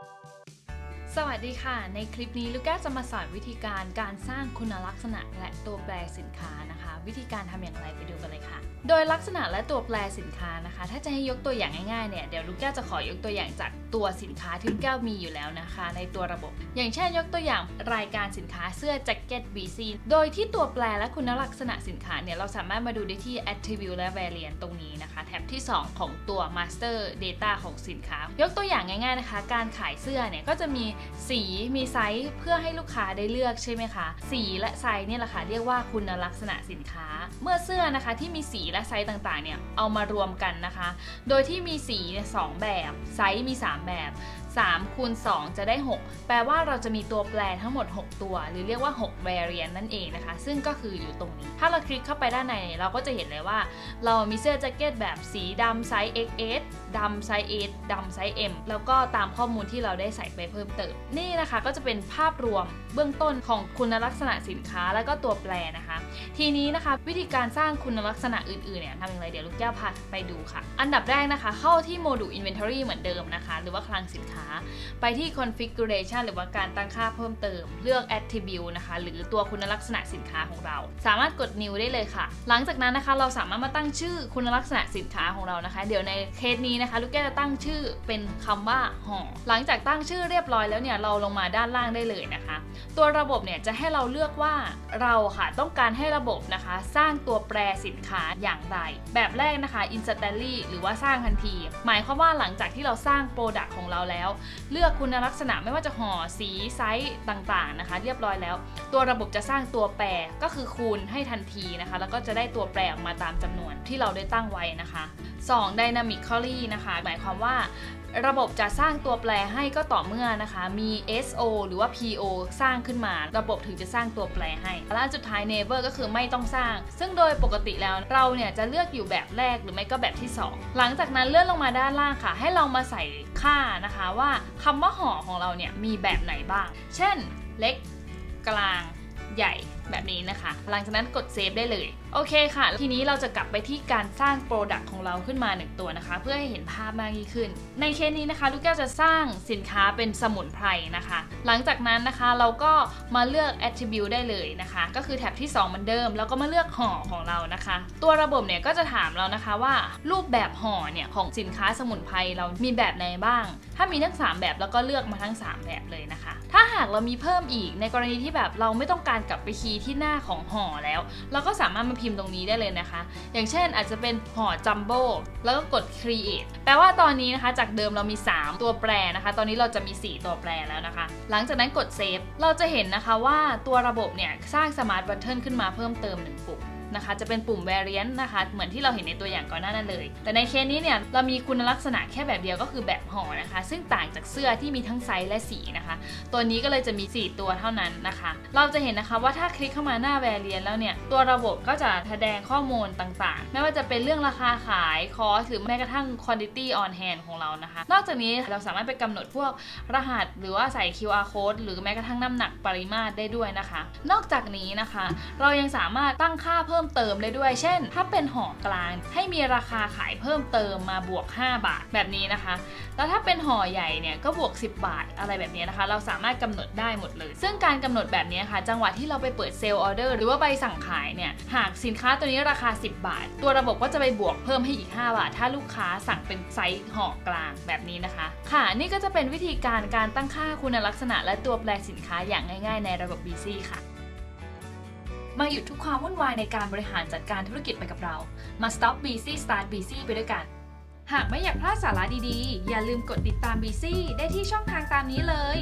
Thank you. สวัสดีค่ะ ในคลิปนี้ลูกแก้วจะมาสอนวิธีการการสร้างคุณลักษณะและตัวแปรสินค้านะคะ วิธีการทำอย่างไรไปดูกันเลยค่ะ โดยลักษณะและตัวแปรสินค้านะคะ ถ้าจะให้ยกตัวอย่างง่ายๆเนี่ยเดี๋ยวลูกแก้วจะขอยกตัวอย่างจากตัวสินค้าที่ลูกแก้วมีอยู่แล้วนะคะ ในตัวระบบ อย่างเช่นยกตัวอย่างรายการสินค้าเสื้อแจ็คเก็ต BC โดยที่ตัวแปรและคุณลักษณะสินค้าเนี่ยเราสามารถมาดูได้ที่ attribute และ variant ตรงนี้นะคะแท็บที่ 2 ของตัว master data ของสินค้า ยกตัวอย่างง่าย ๆนะคะ การขายเสื้อเนี่ยก็จะมีสีมีไซส์เพื่อให้ลูกค้าได้เลือกใช่ไหมคะ สีและไซส์เนี่ยแหละค่ะเรียกว่าคุณลักษณะสินค้า เมื่อเสื้อนะคะที่มีสีและไซส์ต่างๆเนี่ยเอามารวมกันนะคะ โดยที่มีสีเนี่ยสองแบบไซส์มี 3 แบบ3คูณ2จะได้ 6 แปลว่าเราจะมีตัวแปรทั้งหมด 6 ตัว หรือเรียกว่า 6 variant นั่นเองนะคะ ซึ่งก็คืออยู่ตรงนี้ ถ้าเราคลิกเข้าไปด้านใน เราก็จะเห็นเลยว่า เรามีเสื้อแจ็คเก็ตแบบสีดำไซส์ XS ดำไซส์ S ดำไซส์ M แล้วก็ตามข้อมูลที่เราได้ใส่ไปเพิ่มเติม นี่นะคะก็จะเป็นภาพรวมเบื้องต้นของคุณลักษณะสินค้า แล้วก็ตัวแปรนะคะ ทีนี้นะคะ วิธีการสร้างคุณลักษณะอื่นๆเนี่ยทำอย่างไรเดี๋ยวลูกแก้วพาไปดูค่ะ อันดับแรกนะคะ เข้าที่โมดูล inventory เหมือนเดิมนะคะ หรือว่าคลังสินค้า ไปที่ configuration หรือว่าการตั้งค่าเพิ่มเติม เลือก attribute นะคะ หรือตัวคุณลักษณะสินค้าของเรา สามารถกด new ได้เลยค่ะ หลังจากนั้นนะคะ เราสามารถมาตั้งชื่อคุณลักษณะสินค้าของเรานะคะ เดี๋ยวในเคสนี้นะคะ ลูกแก้วจะตั้งชื่อเป็นคำว่าห่อหลังจากตั้งชื่อเรียบร้อยแล้วเนี่ยเราลงมาด้านล่างได้เลยนะคะ ตัวระบบเนี่ยจะให้เราเลือกว่าเราค่ะต้องการให้ระบบนะคะ สร้างตัวแปรสินค้าอย่างไร แบบแรกนะคะ instantly หรือว่าสร้างทันที หมายความว่าหลังจากที่เราสร้างโปรดักต์ของเราแล้ว เลือกคุณลักษณะไม่ว่าจะห่อสีไซส์ต่างๆนะคะ เรียบร้อยแล้ว ตัวระบบจะสร้างตัวแปรก็คือคูณให้ทันทีนะคะ แล้วก็จะได้ตัวแปรออกมาตามจำนวนที่เราได้ตั้งไว้นะคะ 2 dynamically นะคะ หมายความว่าระบบจะสร้างตัวแปรให้ก็ต่อเมื่อนะคะ มี SO หรือว่า PO สร้างขึ้นมา ระบบถึงจะสร้างตัวแปรให้และสุดท้าย never ก็คือไม่ต้องสร้าง ซึ่งโดยปกติแล้วเราเนี่ยจะเลือกอยู่แบบแรกหรือไม่ก็แบบที่ 2 หลังจากนั้นเลื่อนลงมาด้านล่างค่ะ ให้เรามาใส่ค่านะคะว่าคำว่าห่อของเราเนี่ยมีแบบไหนบ้าง เช่น เล็ก กลาง ใหญ่ แบบนี้นะคะ หลังจากนั้นกดเซฟได้เลย โอเคค่ะ ทีนี้เราจะกลับไปที่การสร้างโปรดักต์ของเราขึ้นมาหนึ่งตัวนะคะ เพื่อให้เห็นภาพมากยิ่งขึ้น ในเคสนี้นะคะลูกแก้วจะสร้างสินค้าเป็นสมุนไพรนะคะ หลังจากนั้นนะคะเราก็มาเลือก attribute ได้เลยนะคะ ก็คือแท็บที่ 2 เหมือนเดิม แล้วก็มาเลือกห่อของเรานะคะ ตัวระบบเนี่ยก็จะถามเรานะคะว่ารูปแบบห่อเนี่ยของสินค้าสมุนไพรเรามีแบบไหนบ้าง ถ้ามีทั้ง 3 แบบแล้วก็เลือกมาทั้ง 3 แบบเลยนะคะ ถ้าหากเรามีเพิ่มอีกในกรณีที่แบบเราไม่ต้องการกลับไปคียที่หน้าของห่อแล้ว เราก็สามารถมาพิมพ์ตรงนี้ได้เลยนะคะ อย่างเช่นอาจจะเป็นห่อจัมโบ้แล้วก็กด create แปลว่าตอนนี้นะคะ จากเดิมเรามี 3 ตัวแปรนะคะ ตอนนี้เราจะมี 4 ตัวแปรแล้วนะคะ หลังจากนั้นกด save เราจะเห็นนะคะว่าตัวระบบเนี่ยสร้าง smart button ขึ้นมาเพิ่มเติม1ปุ่ม นะคะ จะเป็นปุ่ม variant นะคะ เหมือนที่เราเห็นในตัวอย่างก่อนหน้านั้นเลย แต่ในเคสนี้เนี่ยเรามีคุณลักษณะแค่แบบเดียวก็คือแบบห่อนะคะ ซึ่งต่างจากเสื้อที่มีทั้งไซส์และสีนะคะ ตัวนี้ก็เลยจะมี 4 ตัวเท่านั้นนะคะ เราจะเห็นนะคะว่าถ้าคลิกเข้ามาหน้า variant แล้วเนี่ยตัวระบบก็จะแสดงข้อมูลต่างๆ ไม่ว่าจะเป็นเรื่องราคาขายคอสหรือแม้กระทั่ง quantity on hand ของเรานะคะ นอกจากนี้เราสามารถไปกำหนดพวกรหัสหรือว่าใส่ QR code หรือแม้กระทั่งน้ำหนักปริมาตรได้ด้วยนะคะ นอกจากนี้นะคะ เรายังสามารถตั้งค่าเพิ่มเติมได้ด้วย เช่น ถ้าเป็นห่อกลาง ให้มีราคาขายเพิ่มเติมมาบวก 5 บาทแบบนี้นะคะ แล้วถ้าเป็นห่อใหญ่เนี่ยก็บวก 10 บาทอะไรแบบนี้นะคะ เราสามารถกำหนดได้หมดเลย ซึ่งการกำหนดแบบนี้ค่ะ จังหวะที่เราไปเปิดเซลล์ออเดอร์หรือว่าใบสั่งขายเนี่ย หากสินค้าตัวนี้ราคา 10 บาท ตัวระบบก็จะไปบวกเพิ่มให้อีก 5 บาท ถ้าลูกค้าสั่งเป็นไซส์ห่อกลางแบบนี้นะคะ ค่ะ นี่ก็จะเป็นวิธีการการตั้งค่าคุณลักษณะและตัวแปรสินค้าอย่างง่าย ๆ ในระบบ BC ค่ะ มาหยุดทุกความวุ่นวายในการบริหารจัดการธุรกิจไปกับเรา มา Stop busy start busy ไปด้วยกัน หากไม่อยากพลาดสาระดีๆ อย่าลืมกดติดตาม BC ได้ที่ช่องทางตามนี้เลย